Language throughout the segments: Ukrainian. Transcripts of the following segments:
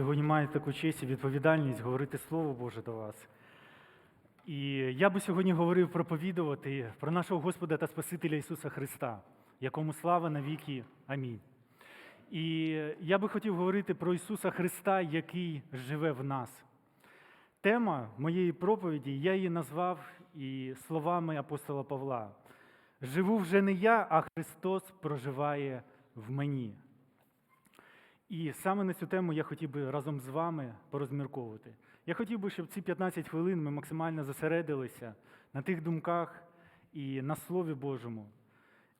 сьогодні маю таку честь і відповідальність говорити Слово Боже до вас. І я би сьогодні говорив проповідувати про нашого Господа та Спасителя Ісуса Христа, якому слава навіки. Амінь. І я би хотів говорити про Ісуса Христа, який живе в нас. Тема моєї проповіді, я її назвав і словами апостола Павла. Живу вже не я, а Христос проживає в мені. І саме на цю тему я хотів би разом з вами порозмірковувати. Я хотів би, щоб ці 15 хвилин ми максимально зосередилися на тих думках і на Слові Божому,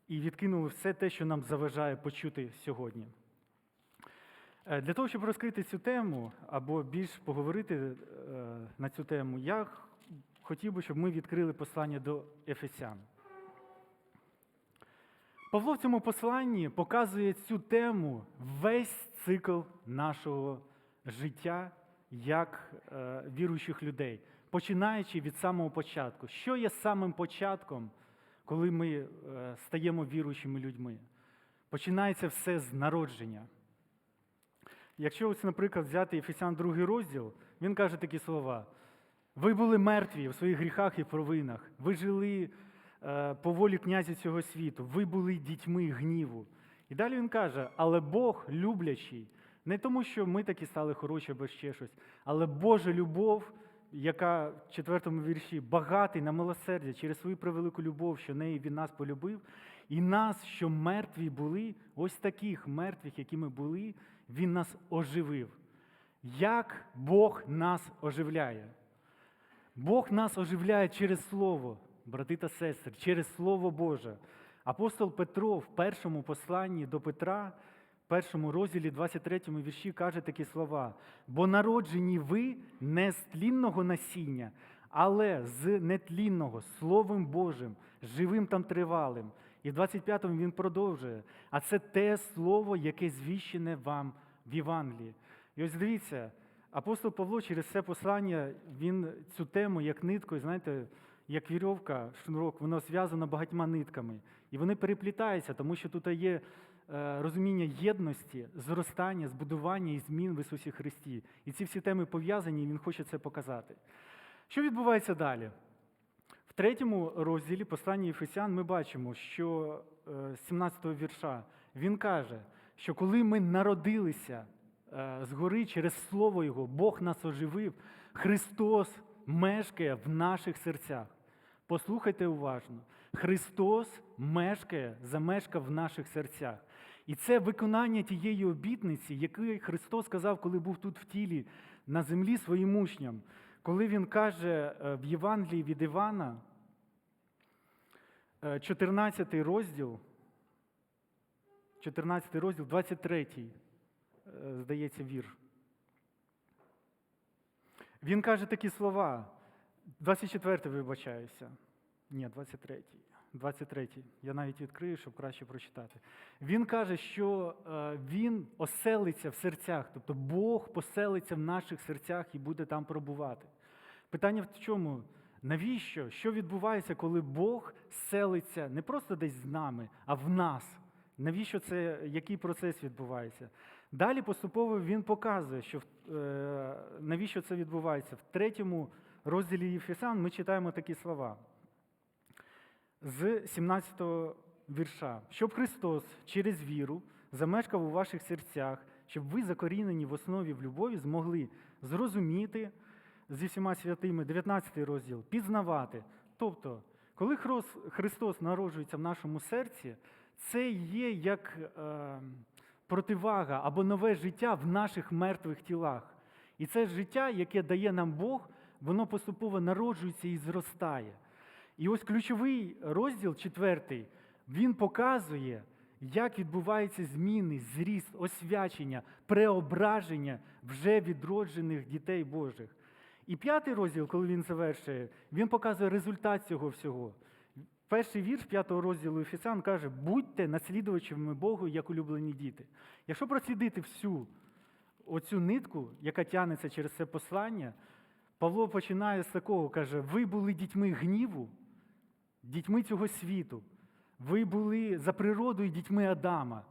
і відкинули все те, що нам заважає почути сьогодні. Е, Для того, щоб розкрити цю тему або більш поговорити е, на цю тему, я хотів би, щоб ми відкрили послання до Ефесян. Павло в цьому посланні показує цю тему весь цикл нашого життя як е, віруючих людей, починаючи від самого початку. Що є самим початком, коли ми е, стаємо віруючими людьми? Починається все з народження. Якщо ось, наприклад, взяти Ефесян 2 розділ, він каже такі слова: ви були мертві в своїх гріхах і провинах, ви жили по волі князя цього світу, ви були дітьми гніву. І далі він каже: але Бог люблячий, не тому, що ми такі стали хороші або ще щось, але Божа любов, яка в четвертому вірші багатий на милосердя через свою превелику любов, що неї він нас полюбив, і нас, що мертві були, ось таких мертвих, які ми були, він нас оживив. Як Бог нас оживляє? Бог нас оживляє через Слово, брати та сестри, через Слово Боже. Апостол Петро в першому посланні до Петра, в першому розділі 23 вірші, каже такі слова: бо народжені ви не з тлінного насіння, але з нетлінного, Словом Божим, живим там тривалим. І в 25-му він продовжує. А це те слово, яке звіщене вам в Євангелії. І ось дивіться, апостол Павло через це послання, він цю тему як ниткою, знаєте, як вірьовка, шнурок, воно зв'язано багатьма нитками. І вони переплітаються, тому що тут є е, розуміння єдності, зростання, збудування і змін в Ісусі Христі. І ці всі теми пов'язані, і він хоче це показати. Що відбувається далі? В третьому розділі послання Єфесян ми бачимо, що е, з 17-го вірша він каже, що коли ми народилися е, згори через Слово Його, Бог нас оживив, Христос мешкає в наших серцях. Послухайте уважно. Христос мешкає, замешкав в наших серцях. І це виконання тієї обітниці, яку Христос сказав, коли був тут в тілі на землі своїм учням. Коли він каже е, в Євангелії від Івана, е, 14 розділ, 14 розділ, 23, е, здається, вір. Він каже такі слова. 24 вибачаюся. Ні, 23. 23. Я навіть відкрию, щоб краще прочитати. Він каже, що е, він оселиться в серцях, тобто Бог поселиться в наших серцях і буде там пробувати. Питання в чому? Навіщо? Що відбувається, коли Бог селиться не просто десь з нами, а в нас? Навіщо це, який процес відбувається? Далі поступово він показує, що е, навіщо це відбувається. В третьому розділі Єфесян ми читаємо такі слова з 17-го вірша, щоб Христос через віру замешкав у ваших серцях, щоб ви, закорінені в основі в любові, змогли зрозуміти зі всіма святими, 19 розділ, пізнавати. Тобто, коли Христос народжується в нашому серці, це є як е, противага або нове життя в наших мертвих тілах. І це життя, яке дає нам Бог, воно поступово народжується і зростає. І ось ключовий розділ, четвертий, він показує, як відбуваються зміни, зріст, освячення, преображення вже відроджених дітей Божих. І п'ятий розділ, коли він завершує, він показує результат цього всього. Перший вірш п'ятого розділу Ефесян каже: будьте наслідувачами Богу, як улюблені діти. Якщо прослідити всю оцю нитку, яка тягнеться через це послання, Павло починає з такого, каже: ви були дітьми гніву, дітьми цього світу. Ви були за природою дітьми Адама.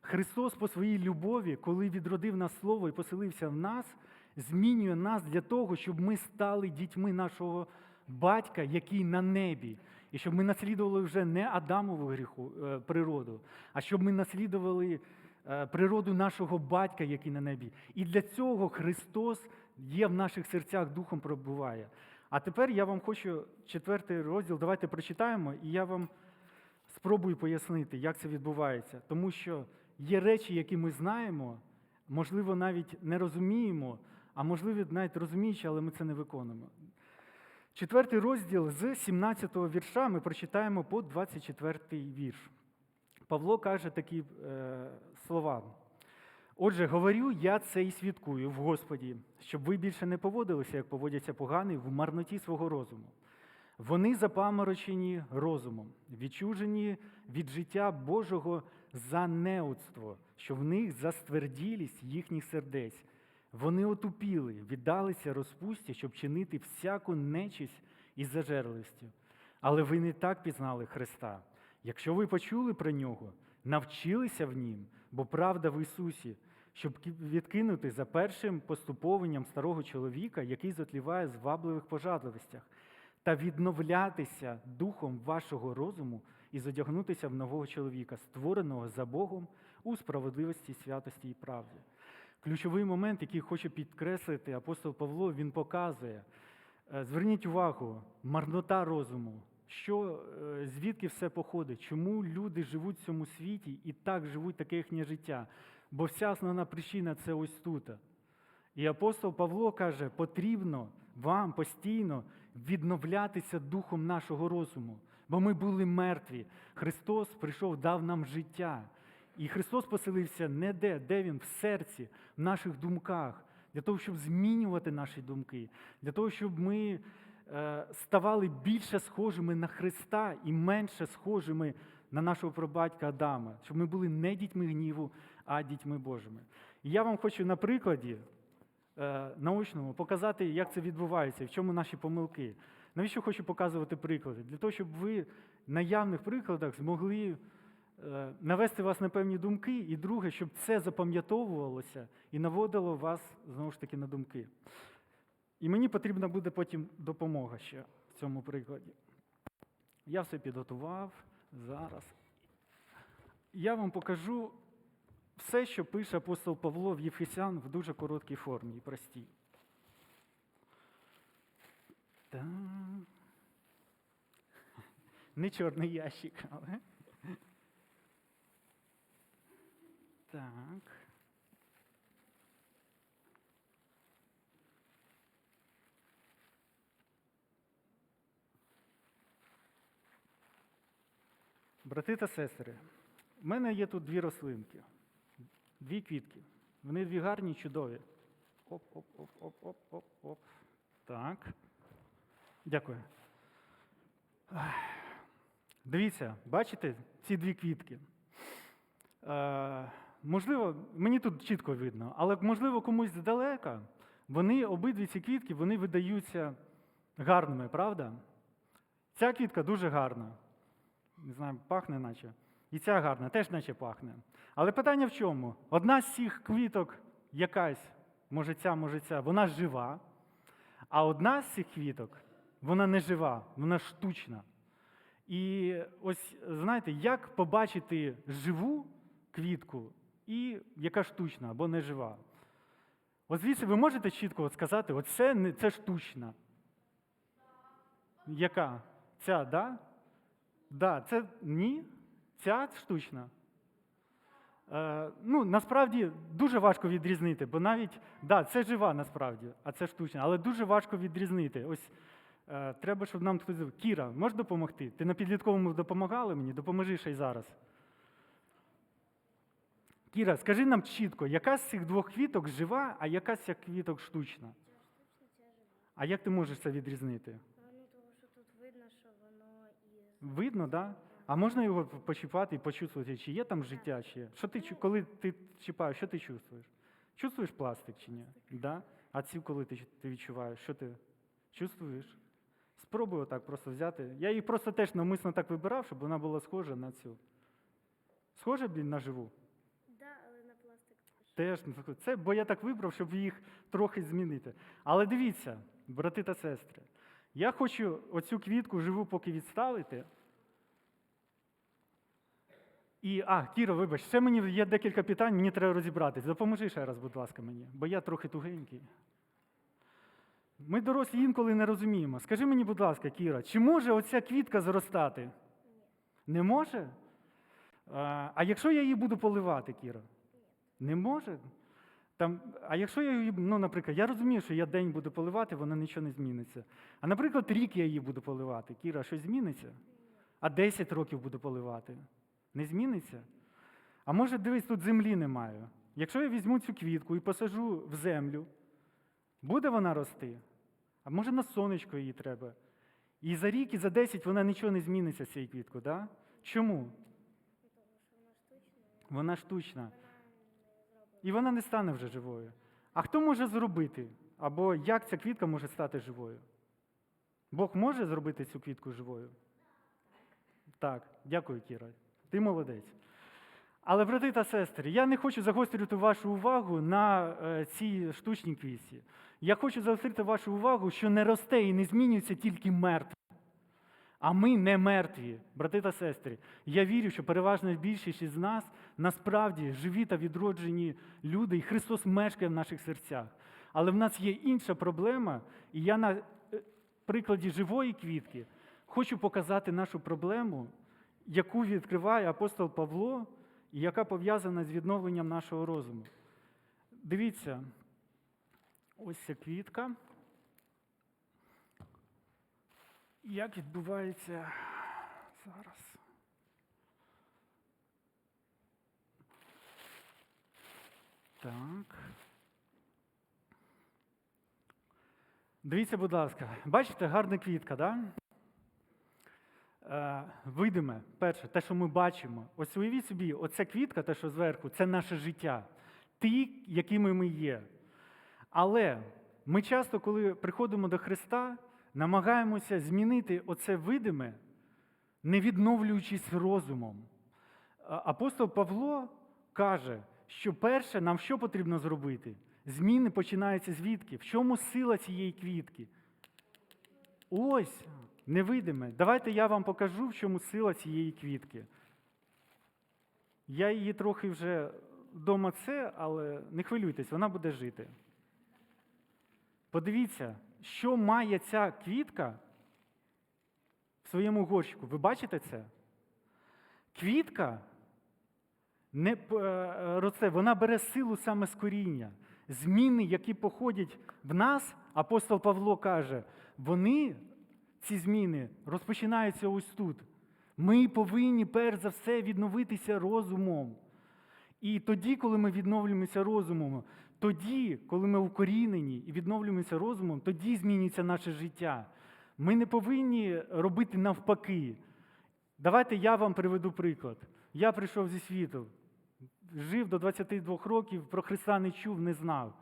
Христос по своїй любові, коли відродив нас Слово і поселився в нас, змінює нас для того, щоб ми стали дітьми нашого батька, який на небі. І щоб ми наслідували вже не Адамову гріху, е, природу, а щоб ми наслідували е, природу нашого батька, який на небі. І для цього Христос є в наших серцях, духом пробуває. А тепер я вам хочу четвертий розділ, давайте прочитаємо, і я вам спробую пояснити, як це відбувається. Тому що є речі, які ми знаємо, можливо, навіть не розуміємо, а можливо, навіть розуміючи, але ми це не виконуємо. Четвертий розділ з 17-го вірша ми прочитаємо по 24-й вірш. Павло каже такі е, слова. Отже, говорю, я це і свідкую в Господі, щоб ви більше не поводилися, як поводяться погані в марноті свого розуму. Вони запаморочені розумом, відчужені від життя Божого за неудство, що в них застверділість їхніх сердець. Вони отупіли, віддалися розпусті, щоб чинити всяку нечість із зажерливістю. Але ви не так пізнали Христа. Якщо ви почули про нього, навчилися в нім, бо правда в Ісусі, щоб відкинути за першим поступованням старого чоловіка, який затліває звабливих пожадливостях, та відновлятися духом вашого розуму і задягнутися в нового чоловіка, створеного за Богом у справедливості, святості і правді. Ключовий момент, який хоче підкреслити апостол Павло, він показує. Е, Зверніть увагу, марнота розуму, що, е, звідки все походить, чому люди живуть в цьому світі і так живуть таке їхнє життя. Бо вся основна причина це ось тут. І апостол Павло каже, потрібно вам постійно відновлятися духом нашого розуму, бо ми були мертві. Христос прийшов, дав нам життя. І Христос поселився не де, де Він? В серці, в наших думках, для того, щоб змінювати наші думки, для того, щоб ми ставали більше схожими на Христа і менше схожими на нашого прабатька Адама, щоб ми були не дітьми гніву, а дітьми Божими. І я вам хочу на прикладі е, наочному показати, як це відбувається, в чому наші помилки. Навіщо хочу показувати приклади? Для того, щоб ви на явних прикладах змогли е, навести вас на певні думки, і друге, щоб це запам'ятовувалося і наводило вас знову ж таки на думки. І мені потрібна буде потім допомога ще в цьому прикладі. Я все підготував зараз. Я вам покажу все, що пише апостол Павло в Єфесян в дуже короткій формі і простій. Так. Не чорний ящик, але. Так. Брати та сестри, в мене є тут дві рослинки, дві квітки. Вони дві гарні, чудові. Оп, оп, оп, оп, оп, оп, оп. Так. Дякую. Дивіться, бачите ці дві квітки? Е, можливо, мені тут чітко видно, але можливо комусь здалека, вони обидві ці квітки вони видаються гарними, правда? Ця квітка дуже гарна. Не знаю, пахне наче. І ця гарна, теж наче пахне. Але питання в чому? Одна з цих квіток якась, може ця, може ця, вона жива, а одна з цих квіток, вона не жива, вона штучна. І ось знаєте, як побачити живу квітку і яка штучна або не жива? От звідси ви можете чітко от сказати, оце це штучна. Яка? Ця, да? Да, це ні, ця штучна. Е, ну, насправді дуже важко відрізнити, бо навіть да, це жива насправді, а це штучна, але дуже важко відрізнити. Ось е, треба, щоб нам хтось. Кіра, можеш допомогти? Ти на підлітковому допомагали мені? Допоможи ще й зараз. Кіра, скажи нам чітко, яка з цих двох квіток жива, а яка з цих квіток штучна? А як ти можеш це відрізнити? Ну, тому що тут видно, що воно із Видно? Да? А можна його почіпати і почувствувати, чи є там життя, чи є? Що ти, коли ти чіпаєш, що ти чувствуєш? Чувствуєш пластик чи ні? Да? А ці, коли ти, ти відчуваєш, що ти чувствуєш? Спробуй отак просто взяти. Я її просто теж навмисно так вибирав, щоб вона була схожа на цю. Схожа блін, на живу? Да, Теж не заходить. Це, бо я так вибрав, щоб їх трохи змінити. Але дивіться, брати та сестри, я хочу оцю квітку живу поки відставити. І, а, Кіро, вибач, ще мені є декілька питань, мені треба розібратись. Допоможи ще раз, будь ласка, мені, бо я трохи тугенький. Ми дорослі інколи не розуміємо. Скажи мені, будь ласка, Кіра, чи може оця квітка зростати? Не може? А, а якщо я її буду поливати, Кіра? Не може? Там, а якщо я її, ну, наприклад, я розумію, що я день буду поливати, вона нічого не зміниться. А наприклад, рік я її буду поливати. Кіра, щось зміниться? А 10 років буду поливати. Не зміниться? А може, дивись, тут землі немає. Якщо я візьму цю квітку і посажу в землю, буде вона рости? А може на сонечко її треба? І за рік, і за 10 вона нічого не зміниться з цією квіткою, да? Чому? Вона штучна. І вона не стане вже живою. А хто може зробити? Або як ця квітка може стати живою? Бог може зробити цю квітку живою? Так, дякую, Кіра. Ти молодець. Але, брати та сестри, я не хочу загострювати вашу увагу на е, цій штучній квітці. Я хочу загострити вашу увагу, що не росте і не змінюється тільки мертве. А ми не мертві, брати та сестри. Я вірю, що переважна більшість із нас насправді живі та відроджені люди, і Христос мешкає в наших серцях. Але в нас є інша проблема, і я на е, прикладі живої квітки хочу показати нашу проблему, яку відкриває апостол Павло, і яка пов'язана з відновленням нашого розуму. Дивіться, ось ця квітка. Як відбувається зараз? Так. Дивіться, будь ласка, бачите, гарна квітка, да? Е, видиме, перше, те, що ми бачимо. Ось уявіть собі, оця квітка, те, що зверху, це наше життя, ті, якими ми є. Але ми часто, коли приходимо до Христа, намагаємося змінити оце видиме, не відновлюючись розумом. Апостол Павло каже, що перше нам що потрібно зробити? Зміни починаються звідки? В чому сила цієї квітки? Ось, невидиме. Давайте я вам покажу, в чому сила цієї квітки. Я її трохи вже вдома це, але не хвилюйтесь, вона буде жити. Подивіться, що має ця квітка в своєму горщику. Ви бачите це? Квітка не п- е, росте, вона бере силу саме з коріння. Зміни, які походять в нас, апостол Павло каже, вони, ці зміни, розпочинаються ось тут. Ми повинні перш за все відновитися розумом. І тоді, коли ми відновлюємося розумом, тоді, коли ми укорінені і відновлюємося розумом, тоді змінюється наше життя. Ми не повинні робити навпаки. Давайте я вам приведу приклад. Я прийшов зі світу, жив до 22 років, про Христа не чув, не знав.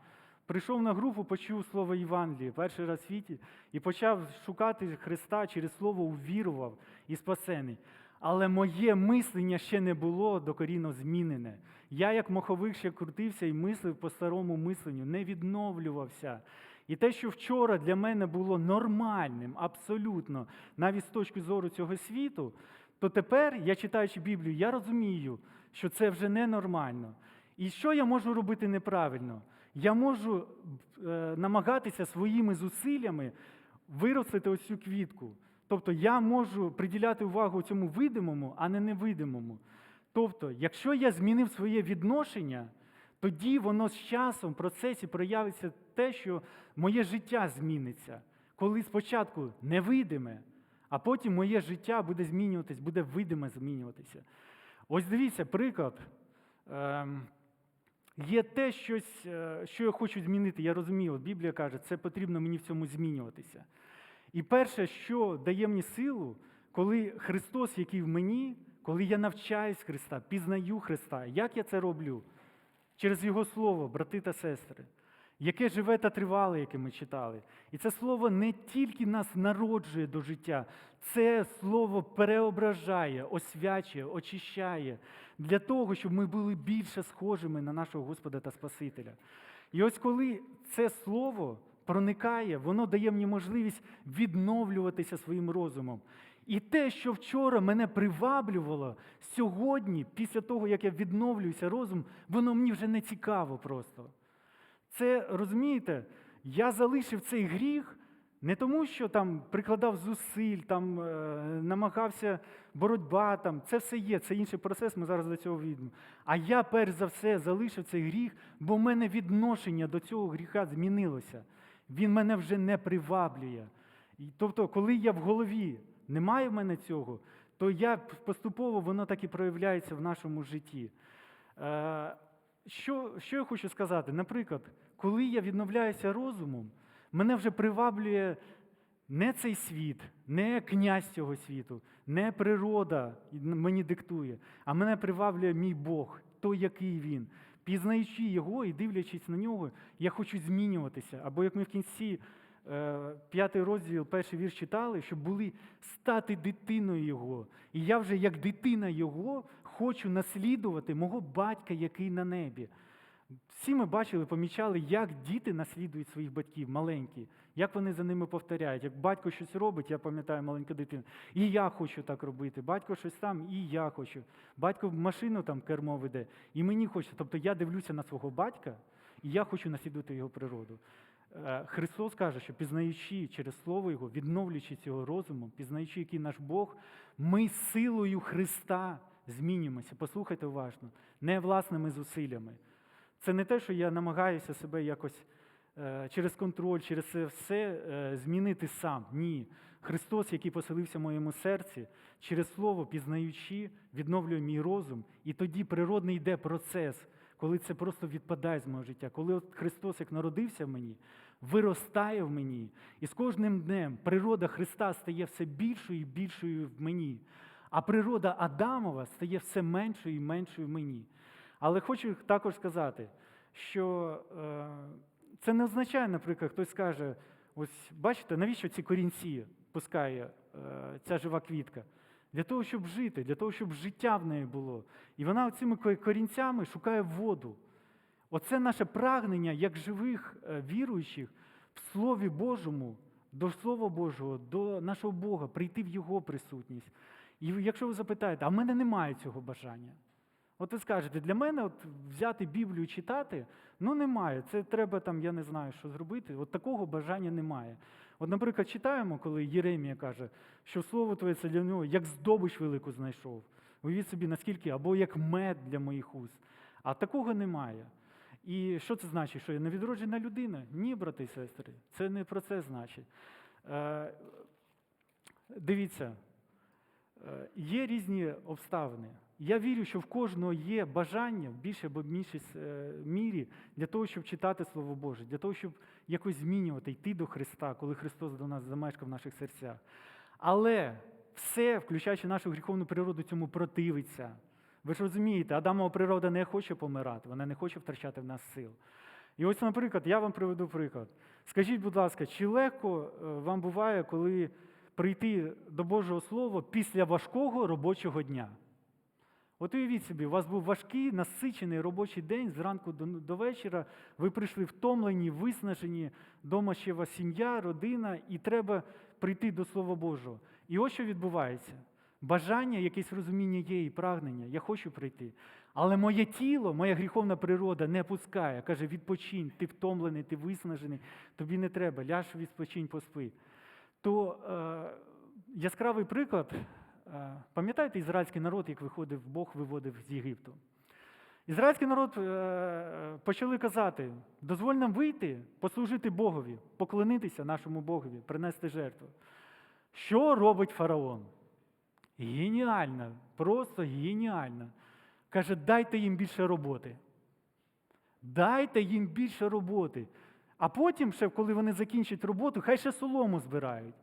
Прийшов на групу, почув слово Євангелії, перший раз в світі, і почав шукати Христа через слово, увірував і спасений. Але моє мислення ще не було докорінно змінене. Я, як моховик, ще крутився і мислив по старому мисленню, не відновлювався. І те, що вчора для мене було нормальним, абсолютно, навіть з точки зору цього світу, то тепер, я читаючи Біблію, я розумію, що це вже ненормально. І що я можу робити неправильно? Я можу е, намагатися своїми зусиллями виростити ось цю квітку. Тобто я можу приділяти увагу цьому видимому, а не невидимому. Тобто, якщо я змінив своє відношення, тоді воно з часом в процесі проявиться те, що моє життя зміниться. Коли спочатку невидиме, а потім моє життя буде змінюватись, буде видиме змінюватися. Ось дивіться, приклад. Ем, Є те, щось, е, що я хочу змінити. Я розумію, Біблія каже, це потрібно мені в цьому змінюватися. І перше, що дає мені силу, коли Христос, який в мені, коли я навчаюсь Христа, пізнаю Христа, як я це роблю? Через Його Слово, брати та сестри. Яке живе та тривале, яке ми читали. І це слово не тільки нас народжує до життя, це слово переображає, освячує, очищає для того, щоб ми були більше схожими на нашого Господа та Спасителя. І ось коли це слово проникає, воно дає мені можливість відновлюватися своїм розумом. І те, що вчора мене приваблювало, сьогодні, після того, як я відновлююся розум, воно мені вже не цікаво просто. Це розумієте, я залишив цей гріх не тому, що там прикладав зусиль, там е, намагався боротьба, там це все є, це інший процес, ми зараз до цього війдемо. А я перш за все залишив цей гріх, бо в мене відношення до цього гріха змінилося. Він мене вже не приваблює. І, тобто, коли я в голові немає в мене цього, то я поступово воно так і проявляється в нашому житті. Е, що, що я хочу сказати? Наприклад, коли я відновляюся розумом, мене вже приваблює не цей світ, не князь цього світу, не природа мені диктує, а мене приваблює мій Бог, той, який він. Пізнаючи його і дивлячись на нього, я хочу змінюватися. Або як ми в кінці е, п'ятий розділ, перший вірш читали, щоб були стати дитиною Його. І я вже як дитина Його хочу наслідувати мого батька, який на небі. Всі ми бачили, помічали, як діти наслідують своїх батьків, маленькі, як вони за ними повторяють. Як батько щось робить, я пам'ятаю маленька дитина, і я хочу так робити. Батько щось там, і я хочу. Батько машину там кермо веде, і мені хочеться. Тобто я дивлюся на свого батька, і я хочу наслідувати його природу. Е, Христос каже, що пізнаючи через Слово Його, відновлюючи цього розумом, пізнаючи, який наш Бог, ми силою Христа змінюємося. Послухайте уважно, не власними зусиллями. Це не те, що я намагаюся себе якось е, через контроль, через це все е, змінити сам. Ні. Христос, який поселився в моєму серці, через Слово, пізнаючи, відновлює мій розум, і тоді природний йде процес, коли це просто відпадає з мого життя. Коли от Христос, як народився в мені, виростає в мені, і з кожним днем природа Христа стає все більшою і більшою в мені, а природа Адамова стає все меншою і меншою мені. Але хочу також сказати, що е, це не означає, наприклад, хтось скаже: ось бачите, навіщо ці корінці пускає е, ця жива квітка? Для того, щоб жити, для того, щоб життя в неї було. І вона цими корінцями шукає воду. Оце наше прагнення, як живих е, віруючих в Слові Божому, до Слова Божого, до нашого Бога, прийти в Його присутність. І якщо ви запитаєте, а в мене немає цього бажання. От ви скажете, для мене от взяти Біблію читати, ну немає. Це треба там, я не знаю, що зробити. От такого бажання немає. От, наприклад, читаємо, коли Єремія каже, що слово твоє це для нього як здобич велику знайшов. Уявіть собі, наскільки, або як мед для моїх уст. А такого немає. І що це значить? Що я невідроджена людина? Ні, брати і сестри, це не про це значить. Е, дивіться, є різні обставини. Я вірю, що в кожного є бажання в більше або меншій е, мірі для того, щоб читати Слово Боже, для того, щоб якось змінювати, йти до Христа, коли Христос до нас замешкав в наших серцях. Але все, включаючи нашу гріховну природу, цьому противиться. Ви ж розумієте, Адамова природа не хоче помирати, вона не хоче втрачати в нас сил. І ось, наприклад, я вам приведу приклад. Скажіть, будь ласка, чи легко е, вам буває, коли прийти до Божого Слова після важкого робочого дня? От уявіть собі, у вас був важкий, насичений робочий день зранку до, до вечора. Ви прийшли втомлені, виснажені, вдома ще у вас сім'я, родина, і треба прийти до Слова Божого. І ось що відбувається. Бажання, якесь розуміння є і прагнення, я хочу прийти. Але моє тіло, моя гріховна природа не пускає. Каже, відпочинь, ти втомлений, ти виснажений, тобі не треба, ляж відпочинь, поспи. То е, яскравий приклад. Е, Пам'ятаєте ізраїльський народ, як виходив, Бог виводив з Єгипту? Ізраїльський народ е, почали казати: дозволь нам вийти, послужити Богові, поклонитися нашому Богові, принести жертву. Що робить фараон? Геніально, просто геніально. Каже, дайте їм більше роботи. Дайте їм більше роботи. А потім, ще, коли вони закінчать роботу, хай ще солому збирають.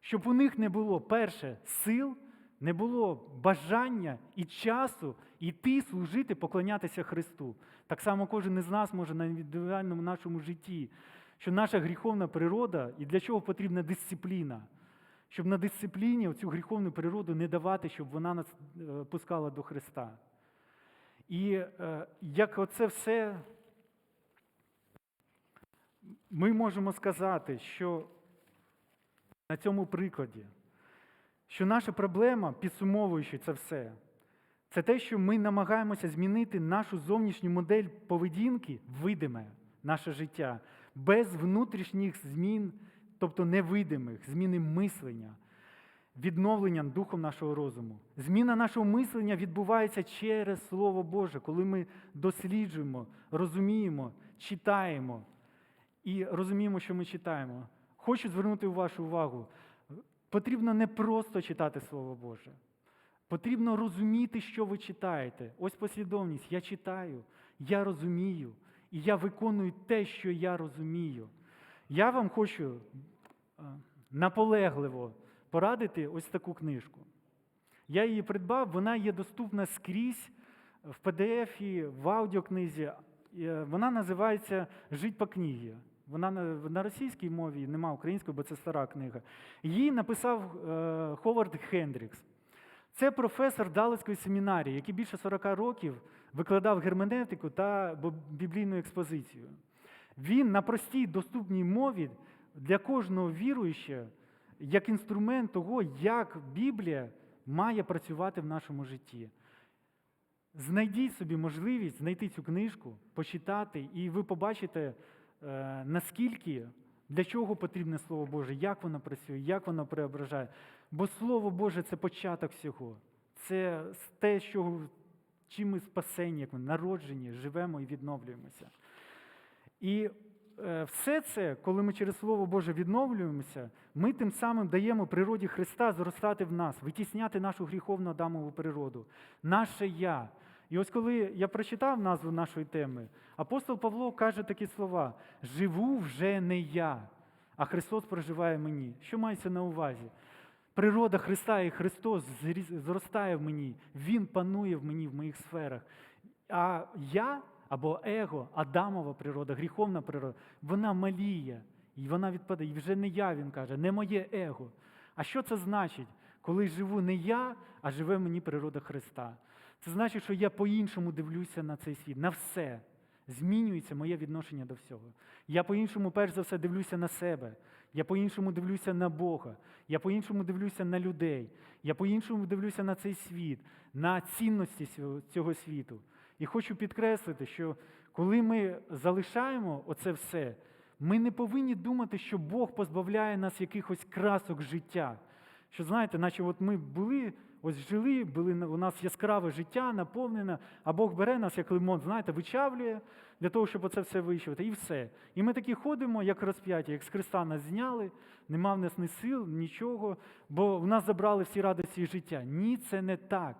Щоб у них не було перше сил, не було бажання і часу йти служити, поклонятися Христу. Так само кожен із нас може на індивідуальному нашому житті, що наша гріховна природа і для чого потрібна дисципліна. Щоб на дисципліні цю гріховну природу не давати, щоб вона нас е, пускала до Христа. І е, як оце все ми можемо сказати, що на цьому прикладі, що наша проблема, підсумовуючи це все, це те, що ми намагаємося змінити нашу зовнішню модель поведінки, видиме наше життя, без внутрішніх змін, тобто невидимих, зміни мислення, відновленням духом нашого розуму. Зміна нашого мислення відбувається через Слово Боже, коли ми досліджуємо, розуміємо, читаємо і розуміємо, що ми читаємо. Хочу звернути вашу увагу. Потрібно не просто читати Слово Боже. Потрібно розуміти, що ви читаєте. Ось послідовність. Я читаю, я розумію, і я виконую те, що я розумію. Я вам хочу е, наполегливо порадити ось таку книжку. Я її придбав, вона є доступна скрізь в PDF, в аудіокнизі. Е, Вона називається Жить по книгі. Вона на, російській мові, нема української, бо це стара книга. Її написав е, Ховард Хендрікс. Це професор Далецької семінарії, який більше 40 років викладав герменевтику та біблійну експозицію. Він на простій доступній мові для кожного віруючого як інструмент того, як Біблія має працювати в нашому житті. Знайдіть собі можливість знайти цю книжку, почитати, і ви побачите, наскільки, для чого потрібне Слово Боже, як воно працює, як воно преображає. Бо Слово Боже це початок всього. Це те, що, чим ми спасені, як ми народжені, живемо і відновлюємося. І е, все це, коли ми через Слово Боже відновлюємося, ми тим самим даємо природі Христа зростати в нас, витісняти нашу гріховну Адамову природу, наше я. І ось коли я прочитав назву нашої теми, апостол Павло каже такі слова: живу вже не я, а Христос проживає мені. Що мається на увазі? Природа Христа і Христос зростає в мені, Він панує в мені в моїх сферах. А я або его, Адамова природа, гріховна природа, вона маліє, і вона відпадає. І вже не я, він каже, не моє его. А що це значить, коли живу не я, а живе мені природа Христа? Це значить, що я по-іншому дивлюся на цей світ, на все. Змінюється моє відношення до всього. Я по-іншому, перш за все, дивлюся на себе. Я по-іншому дивлюся на Бога. Я по-іншому дивлюся на людей. Я по-іншому дивлюся на цей світ, на цінності цього- світу. І хочу підкреслити, що коли ми залишаємо оце все, ми не повинні думати, що Бог позбавляє нас якихось красок життя. Що знаєте, наче от ми були, ось жили, були у нас яскраве життя, наповнене, а Бог бере нас, як лимон, знаєте, вичавлює для того, щоб оце все вичавити, і все. І ми такі ходимо, як розп'яті, як з Христа нас зняли, нема в нас ні сил, нічого, бо в нас забрали всі радості життя. Ні, це не так.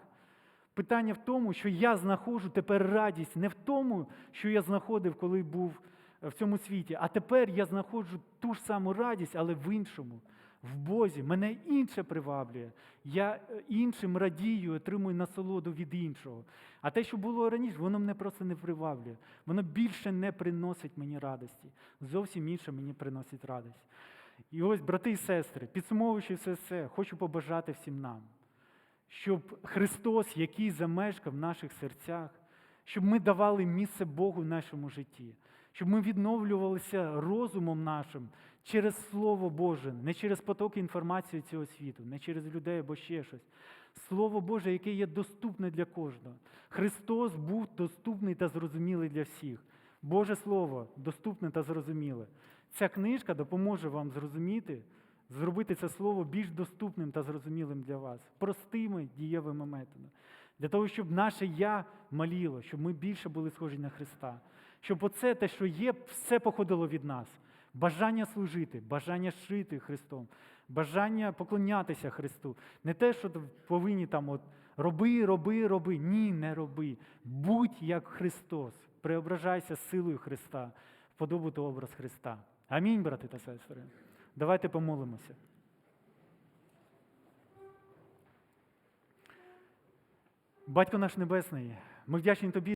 Питання в тому, що я знаходжу тепер радість не в тому, що я знаходив, коли був е, в цьому світі, а тепер я знаходжу ту ж саму радість, але в іншому, в Бозі. Мене інше приваблює. Я е, іншим радію, отримую насолоду від іншого. А те, що було раніше, воно мене просто не приваблює. Воно більше не приносить мені радості. Зовсім інше мені приносить радість. І ось, брати і сестри, підсумовуючи все це, хочу побажати всім нам щоб Христос, який замешкав в наших серцях, щоб ми давали місце Богу в нашому житті, щоб ми відновлювалися розумом нашим через Слово Боже, не через потоки інформації цього світу, не через людей або ще щось. Слово Боже, яке є доступне для кожного. Христос був доступний та зрозумілий для всіх. Боже Слово доступне та зрозуміле. Ця книжка допоможе вам зрозуміти, зробити це слово більш доступним та зрозумілим для вас, простими дієвими методами. Для того, щоб наше я маліло, щоб ми більше були схожі на Христа. Щоб оце те, що є, все походило від нас. Бажання служити, бажання шити Христом, бажання поклонятися Христу. Не те, що повинні там от роби, роби, роби. Ні, не роби. Будь як Христос. Преображайся силою Христа, в подобу та образ Христа. Амінь, брати та сестри. Давайте помолимося. Батько наш Небесний, ми вдячні тобі